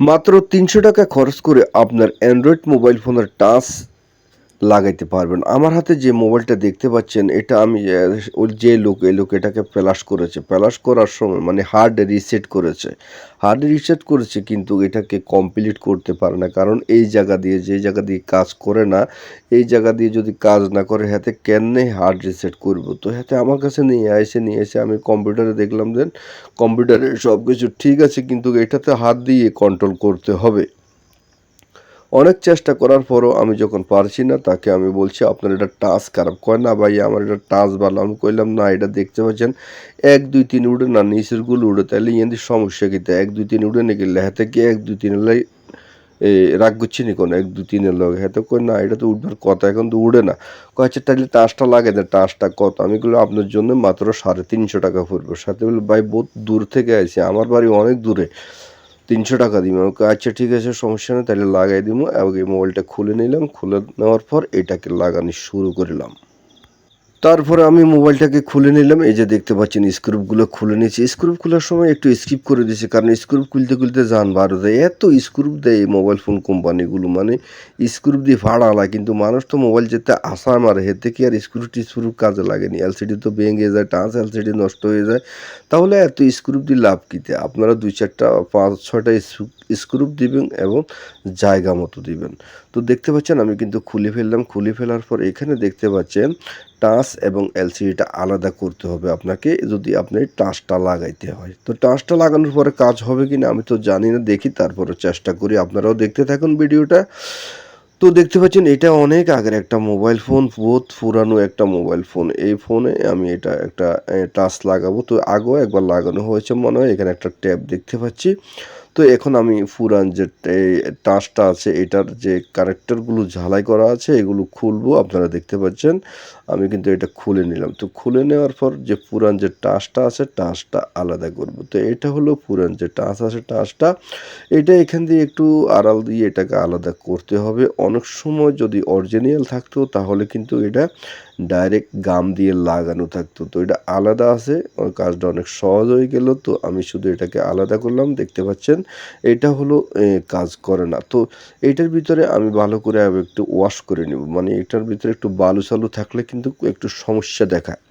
মাত্র তিনশো টাকা খরচ করে আপনার অ্যান্ড্রয়েড মোবাইল ফোনের টাচ লাগাইতে পারবেন। আমার হাতে যে মোবাইলটা দেখতে পাচ্ছেন, এটা আমি ওই যে লোক, এই লোক এটাকে প্লাস করেছে। প্লাস করার সময় মানে হার্ড রিসেট করেছে। হার্ড রিসেট করেছে কিন্তু এটাকে কমপ্লিট করতে পারে না। কারণ এই জায়গা দিয়ে, যে জায়গা দিয়ে কাজ করে না, এই জায়গা দিয়ে যদি কাজ না করে, হাতে কেননে হার্ড রিসেট করব? তো হাতে আমার কাছে নিয়ে এসে নিয়ে এসে আমি কম্পিউটারে দেখলাম যে কম্পিউটারে সব কিছু ঠিক আছে, কিন্তু এটাতে হাত দিয়ে কন্ট্রোল করতে হবে। অনেক চেষ্টা করার পরও আমি যখন পারছি না, তাকে আমি বলছি, আপনার এটা টাচ খারাপ কয় না ভাই আমার এটা টাচ ভালো। আমি কইলাম, না, এটা দেখতে পাচ্ছেন, এক, দুই, তিন উড়ে না, নিচেরগুলো উড়ে তাহলে ইয়াদি সমস্যা কিন্তু এক, দুই, তিন উড়ে নাকি লেহাতে কি এক, দুই তিন লাই, এ, রাগ করছি নি কোনো? এক, দুই, তিনের লগে। হ্যাঁ তো কই, না, এটা তো উঠবার কথা, এখন তো উড়ে না। কয়েছে তাহলে টাচটা লাগে না টাচটা কত? আমি বললাম আপনার জন্য মাত্র সাড়ে তিনশো টাকা পড়বে। সাথে বলে ভাই, বহুত দূর থেকে আইছি, আমার বাড়ি অনেক দূরে। তিনশো টাকা দিবি। আমাকে আচ্ছা ঠিক আছে, সমস্যা নেই, তাহলে লাগাই দিব। এবং এই মোবাইলটা খুলে নিলাম। খুলে নেওয়ার পর এটাকে লাগানো শুরু করলাম তারপরে আমি মোবাইলটাকে খুলে নিলাম, এই যে দেখতে পাচ্ছেন স্ক্রুপগুলো খুলে নিয়েছি। স্ক্রুপ খোলার সময় একটু স্কিপ করে দিয়েছি, কারণ স্ক্রুপ খুলতে খুলতে যান বার দেয় এত স্ক্রুপ দেয় এই মোবাইল ফোন কোম্পানিগুলো মানে স্ক্রুপ দিয়ে আলায় কিন্তু মানুষ তো মোবাইল যেতে আশা মারে। হেতে কি আর স্ক্রু টিস্ক্রুপ কাজে লাগেনি এলসিডি তো ভেঙে যায়, টাচ এলসিডি নষ্ট হয়ে যায়। তাহলে এত স্ক্রুপ দিয়ে লাভ কিতে আপনারা দুই চারটা, পাঁচ ছয়টা স্ক্রুপ দিবেন এবং জায়গা মতো দিবেন। তো দেখতে পাচ্ছেন, আমি কিন্তু খুলে ফেললাম। খুলে ফেলার পর এখানে দেখতে পাচ্ছেন, টাচ এবং এলসিডিটা আলাদা করতে হবে আপনাকে যদি আপনি টাচটা লাগাইতে হয়। তো টাচটা লাগানোর পরে কাজ হবে কি না আমি তো জানি না, দেখি তারপরে চেষ্টা করি। আপনারাও দেখতে থাকুন ভিডিওটা। তো দেখতে পাচ্ছেন, এটা অনেক আগের একটা মোবাইল ফোন, বহুত পুরানো একটা মোবাইল ফোন। এই ফোনে আমি এটা একটা টাচ লাগাবো। তো আগেও একবার লাগানো হয়েছে মনে হয়, এখানে একটা ট্যাব দেখতে পাচ্ছি। তো এখন আমি পুরান যে টাচটা আছে, এটার যে কানেক্টরগুলো ঝালাই করা আছে, এগুলো খুলবো, আপনারা দেখতে পাচ্ছেন। আমি কিন্তু এটা খুলে নিলাম। তো খুলে নেওয়ার পর যে পুরান যে টাচটা আছে, টাচটা আলাদা করব। তো এটা হলো পুরান যে টাচ আছে, টাচটা। এটা এখান দিয়ে একটু আড়াল দিয়ে এটাকে আলাদা করতে হবে। অনেক সময় যদি অরিজিনাল থাকতো, তাহলে কিন্তু এটা ডাইরেক্ট গাম দিয়ে লাগানো থাকতো। তো এটা আলাদা আছে, ওর কাজটা অনেক সহজ হয়ে গেল। তো আমি শুধু এটাকে আলাদা করলাম, দেখতে পাচ্ছেন? এটা হলো কাজ করে না। তো এটার ভিতরে আমি ভালো করে একটু ওয়াশ করে নেব। মানে এটার ভিতরে একটু বালু চালু থাকলে কিন্তু একটু সমস্যা দেখায়।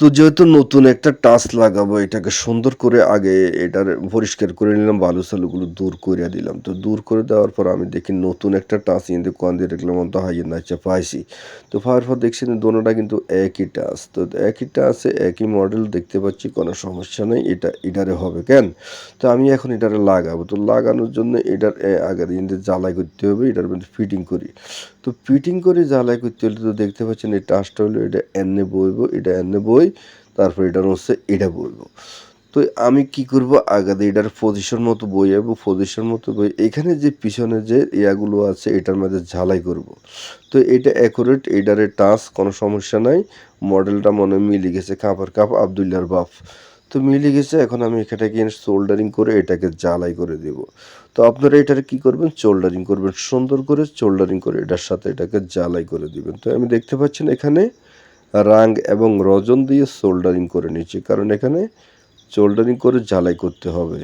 তো যেহেতু নতুন একটা টাচ লাগাবো, এটাকে সুন্দর করে আগে এটার পরিষ্কার করে নিলাম, বালু সালুগুলো দূর করে দিলাম। তো দূর করে দেওয়ার পর আমি দেখি নতুন একটা টাচ কিন্তু কোন দিয়ে দেখলাম তো হাইয়ের নাচা পাইছি। তো পাওয়ার পর দেখছি দোনোটা কিন্তু একই টাচ। তো একই টাচে একই মডেল দেখতে পাচ্ছি, কোনো সমস্যা নেই, এটা, এটারে হবে কেন? তো আমি এখন এটারে লাগাবো। তো লাগানোর জন্য এটার আগে দিন জ্বালাই করতে হবে, এটার মধ্যে ফিটিং করি। তো ফিটিং করে জ্বালাই করতে হলে তো দেখতে পাচ্ছেন এই টাচটা হলো, এটা এনে বইবো, এটা এনে বই তারপর এটা হচ্ছে, এটা বলব। তো আমি কি করব? আগাতে এটার পজিশন মতো বই যাব পজিশন মতো বই। এখানে যে পিছনে যে ইয়াগুলো আছে, এটার মধ্যে ঝালাই করব। তো এটা অ্যাকুরেট এটারে টাচ কোনো সমস্যা নাই। মডেলটা মনে মিলে গেছে কাপড় কাপ আবদুল্লার বাপ। তো মিলে গেছে, এখন আমি এখানে গিয়ে সোল্ডারিং করে এটাকে জ্বালাই করে দেব। তো আপনারা এটার কি করবেন? সোল্ডারিং করবেন। সুন্দর করে সোল্ডারিং করে এটার সাথে এটাকে জ্বালাই করে দিবেন। তো আমি দেখতে পাচ্ছেন এখানে রাং এবং রজন দিয়ে সোল্ডারিং করে নিচ্ছি। কারণ এখানে সোল্ডারিং করে জ্বালাই করতে হবে।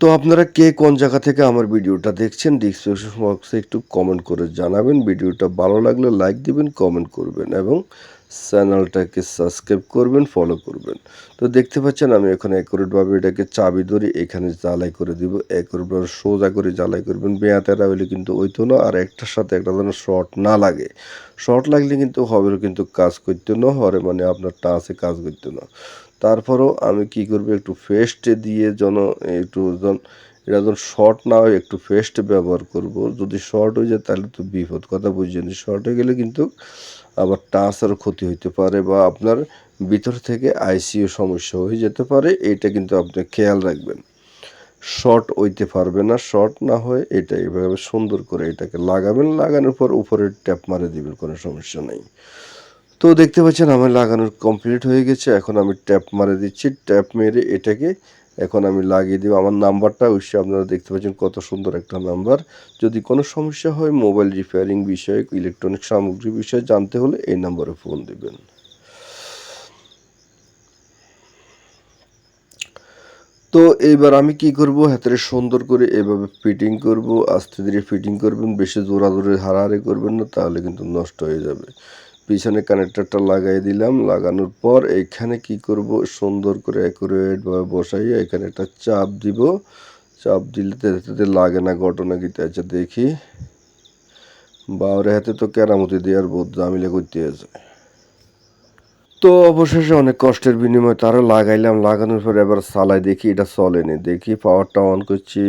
তো আপনারা কে কোন জায়গা থেকে আমার ভিডিওটা দেখছেন ডিসক্রিপশন বক্সে একটু কমেন্ট করে জানাবেন। ভিডিওটা ভালো লাগলে লাইক দিবেন কমেন্ট করবেন এবং চ্যানেলটাকে সাবস্ক্রাইব করবেন ফলো করবেন। তো দেখতে পাচ্ছেন, আমি এখন অ্যাকুরেটভাবে এটাকে চাবি ধরে এখানে জ্বালাই করে দিব। অ্যাকুরেটভাবে সোজা করে জ্বালাই করবেন। বেয়াতেরা হলে কিন্তু ওইতো না, আর একটার সাথে একটা যেন শর্ট না লাগে। শর্ট লাগলে কিন্তু হবে কিন্তু কাজ করতে না, হরে মানে আপনার টাচে কাজ করতে না। তারপরও আমি কি করব, একটু পেস্ট দিয়ে যেন একটু যেন, এটা যখন শর্ট না হয়, একটু ফেস্ট ব্যবহার করব। যদি শর্ট হয়ে যায় তাহলে তো বিপদ, কথা বুঝছেন? শর্ট হয়ে গেলে কিন্তু আবার টাচের ক্ষতি হইতে পারে বা আপনার ভিতর থেকে আইসিইউ সমস্যা হয়ে যেতে পারে, এটা কিন্তু আপনি খেয়াল রাখবেন। শর্ট হইতে পারবে না, শর্ট না হয় এটা এভাবে সুন্দর করে এটাকে লাগাবেন, লাগানোর পর উপরে ট্যাপ মারে দিবেন, কোনো সমস্যা নেই। তো দেখতে পাচ্ছেন, আমার লাগানোর কমপ্লিট হয়ে গেছে, এখন আমি ট্যাপ মারে দিচ্ছি, ট্যাপ মেরে এটাকে এখন আমি লাগিয়ে দিব। আমার নাম্বারটা অবশ্যই আপনারা দেখতে পাচ্ছেন কত সুন্দর একটা নাম্বার। যদি কোনো সমস্যা হয় মোবাইল রিপেয়ারিং বিষয়ে, ইলেকট্রনিক সামগ্রী বিষয়ে জানতে হলে এই নাম্বারে ফোন দেবেন। তো এবার আমি কি করব? হাতের সুন্দর করে এভাবে ফিটিং করব। আস্তে ধীরে ফিটিং করবেন, বেশি জোরাজোরে হারাহারি করবেন না, তাহলে কিন্তু নষ্ট হয়ে যাবে। পিছনে কানেক্টরটা লাগাই দিলাম। লাগানোর পর এখানে কি করব? সুন্দর করে অ্যাকুরেটভাবে বসাইয়ে এখানে একটা চাপ দিব। চাপ দিলে লাগে না, ঘটনা কি আছে দেখি। বাউরে হাতে তো কেরামতি দেওয়ার বোধ জামিলে করতে আছে। তো অবশেষে অনেক কষ্টের বিনিময়ে তারা লাগাইলাম। লাগানোর পরে এবার সালাই দেখি এটা চলেনি। দেখি পাওয়ারটা অন করছি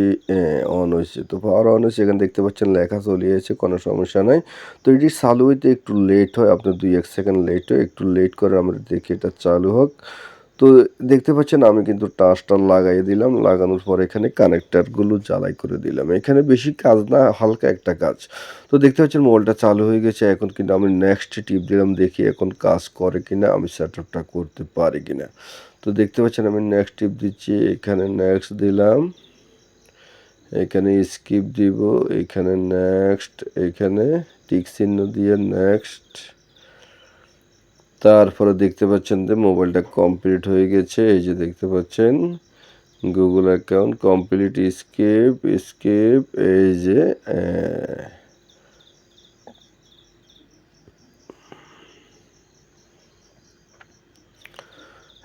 অন হয়েছে। তো পাওয়ার অন হয়েছে, এখানে দেখতে পাচ্ছেন লেখা চলিয়েছে, কোনো সমস্যা নাই। তো এটি চালু হইতে একটু লেট হয়, আপনার দুই এক সেকেন্ড লেট হয়। একটু লেট করে আমরা দেখি এটা চালু হোক। তো দেখতে পাচ্ছেন, আমি কিন্তু টাচটা লাগাই দিলাম। লাগানোর পর এখানে কানেক্টারগুলো জ্বালাই করে দিলাম। এখানে বেশি কাজ না, হালকা একটা কাজ। তো দেখতে পাচ্ছেন, মোবাইলটা চালু হয়ে গেছে। এখন কিন্তু আমি নেক্সট টিপ দিলাম, দেখি এখন কাজ করে কিনা, আমি সেট করতে পারি কিনা। তো দেখতে পাচ্ছেন, আমি নেক্সট টিপ দিচ্ছি। এখানে নেক্সট দিলাম। এখানে স্কিপ দিব। এখানে নেক্সট এখানে টিক চিহ্ন দিয়ে নেক্সট তারপরে দেখতে পাচ্ছেন যে মোবাইলটা কমপ্লিট হয়ে গেছে। এই যে দেখতে পাচ্ছেন Google account complete skip skip এই যে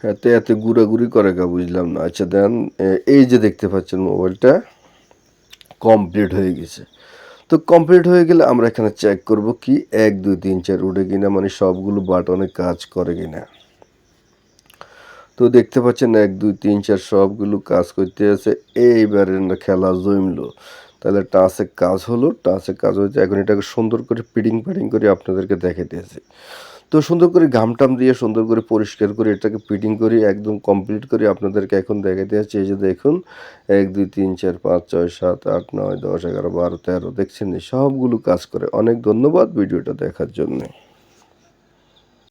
এতে এতে ঘুরাঘুরি করে কা বুঝলাম না। আচ্ছা দেন এই যে দেখতে পাচ্ছেন মোবাইলটা কমপ্লিট হয়ে গেছে। তো কমপ্লিট হয়ে গেলে আমরা এখানে চেক করব কি এক, দুই, তিন, চার উঠে কিনা মানে সবগুলো বাটনে কাজ করে কিনা। তো দেখতে পাচ্ছেন এক, দুই, তিন, চার সবগুলো কাজ করতে আছে। এইবারে খেলা জমলো। তাহলে টাসে কাজ হলো টাসে কাজ হয়েছে। এখন এটাকে সুন্দর করে পিডিং পাডিং করে আপনাদেরকে দেখাইতেছি। তো সুন্দর করে ঘাম টাম দিয়ে সুন্দর করে পরিষ্কার করে এটাকে ফিটিং করি একদম কমপ্লিট করে আপনাদেরকে এখন দেখাতে যাচ্ছি। এই যে দেখুন, এক, দুই, তিন, চার, পাঁচ, ছয়, সাত, আট, নয়, দশ, এগারো, বারো, তেরো, দেখছেন সবগুলো কাজ করে। অনেক ধন্যবাদ ভিডিওটা দেখার জন্য।